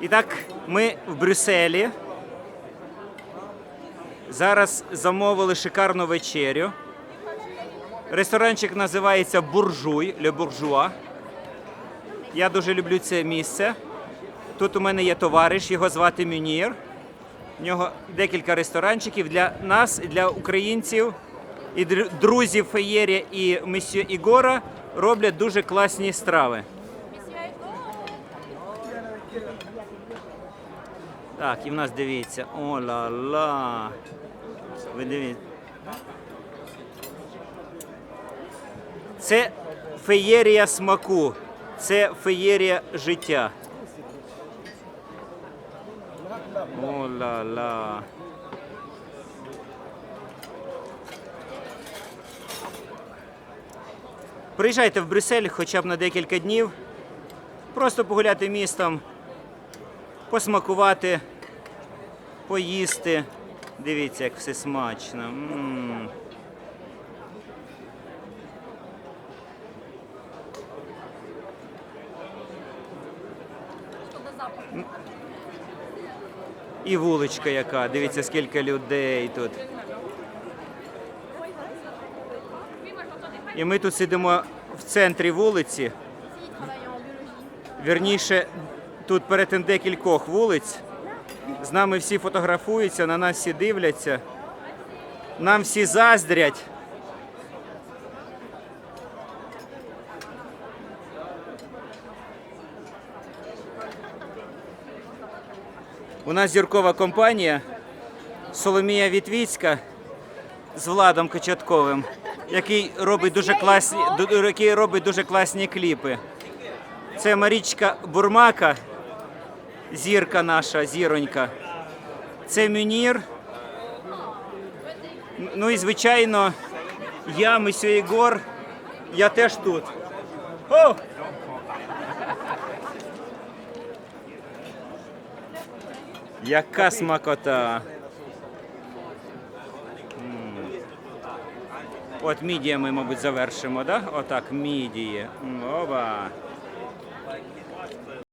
І так, ми в Брюсселі. Зараз замовили шикарну вечерю. Ресторанчик називається Буржуй, Ле Буржуа. Я дуже люблю це місце. Тут у мене є товариш, його звати Мюнір. У нього декілька ресторанчиків для нас, для українців і др- друзів Феєрія і месьє Ігора роблять дуже класні страви. Так, і в нас дивіться. О ла ла. Ви дивіться. Це феєрія смаку. Це феєрія життя. О ла ла. Приїжджайте в Брюссель хоча б на декілька днів. Просто погуляти містом, посмакувати, поїсти. Дивіться, як все смачно. м І вуличка яка. Дивіться, скільки людей тут. І ми тут сидимо в центрі вулиці. Вірніше, тут перетин декількох вулиць. З нами всі фотографуються, на нас всі дивляться. Нам всі заздрять. У нас зіркова компанія Соломія Вітвіцька з Владом Кочатковим, який робить дуже класні, який робить дуже класні кліпи. Це Марічка Бурмака, зірка наша, зіронька. Це Мюнір. Ну і звичайно, я, Месьє Ігор, я теж тут. О! Яка смакота. От мідія ми, мабуть, завершимо, да? Отак, мідії. Ова!